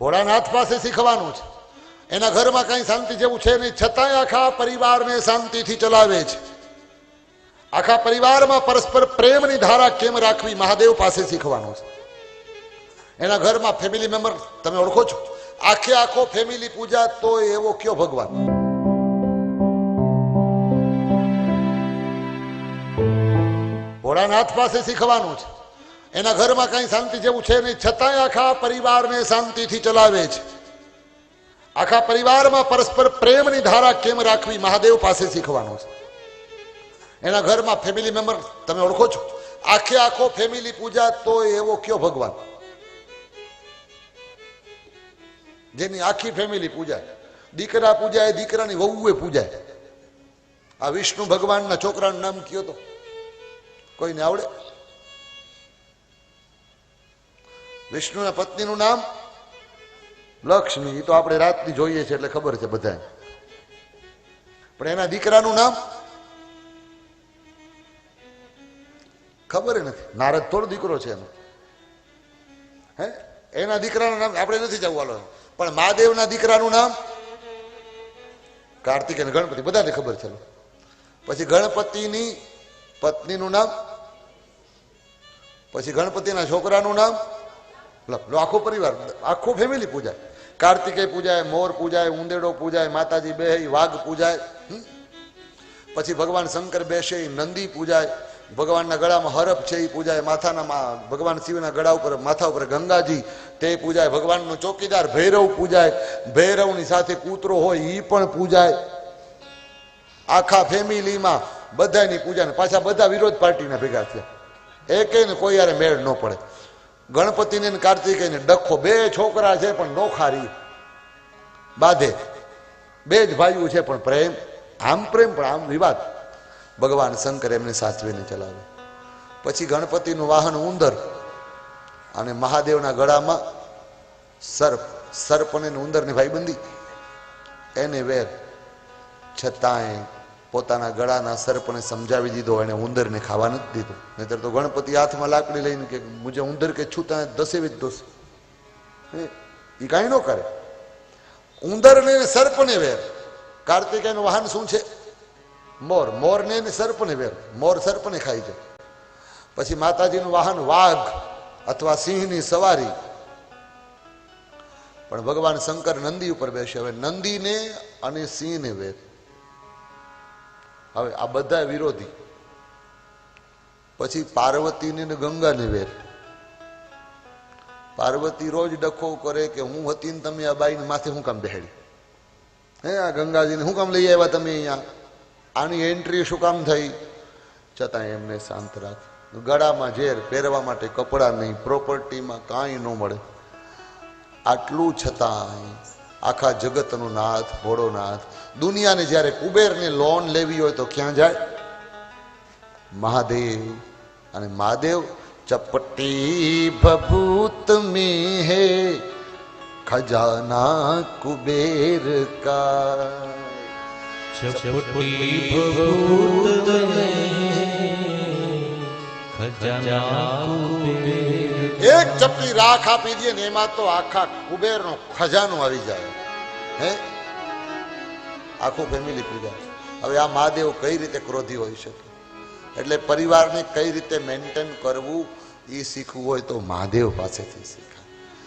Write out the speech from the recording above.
ભોળાનાથ પાસે શીખવાનું છે. એના ઘરમાં કઈ શાંતિ જેવું છે નહીં. છતાંય આખા પરિવારને શાંતિથી ચલાવે છે. આખા પરિવારમાં પરસ્પર પ્રેમની ધારા કેમ રાખવી મહાદેવ પાસે શીખવાનું છે? એના ઘરમાં ફેમિલી મેમ્બર તમે ઓળખો છો? આખે આખો ફેમિલી પૂજા તો એવો કયો ભગવાન? ભોળાનાથ પાસે શીખવાનું છે. એના ઘરમાં કઈ શાંતિ જેવું છે નહીં. છતાંય આખા પરિવારને શાંતિથી ચલાવે છે. આખા પરિવારમાં પરસ્પર પ્રેમની ધારા કેમ રાખવી મહાદેવ પાસે શીખવાનું છે. એના ઘરમાં ફેમિલી મેમ્બર તમે ઓળખો છો? આખે આખો ફેમિલી પૂજા તો એવો કયો ભગવાન? જેની આખી ફેમિલી પૂજાય દીકરા પૂજાય, દીકરાની વહુએ પૂજાય. આ વિષ્ણુ ભગવાનના છોકરાનું નામ કયો તો? કોઈને આવડે? વિષ્ણુના પત્નીનું નામ? લક્ષ્મી એ તો આપણે રાતની જોઈએ છે એટલે ખબર છે બધાને. પણ એના દીકરાનું નામ? ખબર નથી. નારદ થોડો દીકરો છે એનો. હે? એના દીકરાનું નામ આપણે નથી જવું પણ મહાદેવના દીકરાનું નામ? કાર્તિક અને ગણપતિ. બધાને ખબર છે પછી ગણપતિની પત્નીનું નામ? પછી ગણપતિના છોકરાનું નામ? લો આખો પરિવાર, આખો ફેમિલી પૂજાય. કાર્તિકે પૂજાય, મોર પૂજાય, ઉંદેડો પૂજાય, માતાજી બે વાઘ પૂજાય? પછી ભગવાન શંકર બેસે એ નંદી પૂજાય, ભગવાનના ગળામાં હરફ છે એ પૂજાય, માથાના ભગવાન શિવના ગળા ઉપર, માથા ઉપર ગંગાજી તે પૂજાય, ભગવાનનો ચોકીદાર ભૈરવ પૂજાય, ભૈરવની સાથે કૂતરો હોય એ પણ પૂજાય. આખા ફેમિલીમાં બધાની પૂજા પાછા બધા વિરોધ પાર્ટીના ભેગા થયા. એકેય ને કોઈ યારે મેળ ન પડે. ગણપતિને કાર્તિકેયને ડખો, બે છોકરા છે પણ નોખારી. બાધે. બે જ ભાઈઓ છે પણ પ્રેમ. આમ પ્રેમ, પણ આમ વિવાદ. ભગવાન શંકર એમને સાચવીને ચલાવે. પછી ગણપતિનું વાહન ઉંદર. અને મહાદેવના ગળામાં સર્પ સર્પ અને ઉંદરની ભાઈબંધી. એને વેર. છતાંય પોતાના ગળાના સર્પને સમજાવી દીધો એને ઉંદરને ખાવા નથી દીધો. નહીતર તો ગણપતિ હાથમાં લાકડી લઈને કે મુજે ઉંદર કે છૂતા દસે જ દોષ એ કાંઈ ન કરે. ઉંદરને સર્પને વેર. કાર્તિકેયનું વાહન શું છે? મોર. મોરને ને સર્પને વેર. મોર સર્પને ખાય છે પછી માતાજીનું વાહન વાઘ અથવા સિંહની સવારી. પણ ભગવાન શંકર નંદી ઉપર બેસે. હવે નંદીને અને સિંહને વેર. હવે આ બધા વિરોધી. પછી પાર્વતીની ને ગંગાની વેર. પાર્વતી રોજ ડખો કરે કે હું હતી ને તમે આ બાઈને માથે હું કામ બેહાડી? હે, આ ગંગાજીને શું કામ લઈ આવ્યા તમે અહીંયા? આની એન્ટ્રી શું કામ થઈ? છતાં એમને શાંત રાખ. ગળામાં ઝેર પહેરવા માટે કપડાં નહીં પ્રોપર્ટીમાં કાંઈ ન મળે. આટલું છતાંય આખા જગતનો નાથ ભોળોનાથ દુનિયાને જ્યારે કુબેરને લોન લેવી હોય તો ક્યાં જાય? મહાદેવ. અને મહાદેવ, ચપટી ભભૂત મે હે ખજાના કુબેર કા ચપટી ભભૂત ગજબની રાખ આપી દઈએ ને એમાં તો આખા કુબેરનો ખજાનો આવી જાય. હે? આખું ફેમિલી પૂજા. હવે આ મહાદેવ કઈ રીતે ક્રોધી હોઈ શકે એટલે પરિવારને કઈ રીતે મેન્ટેન કરવું એ શીખવું હોય તો મહાદેવ પાસેથી શીખાય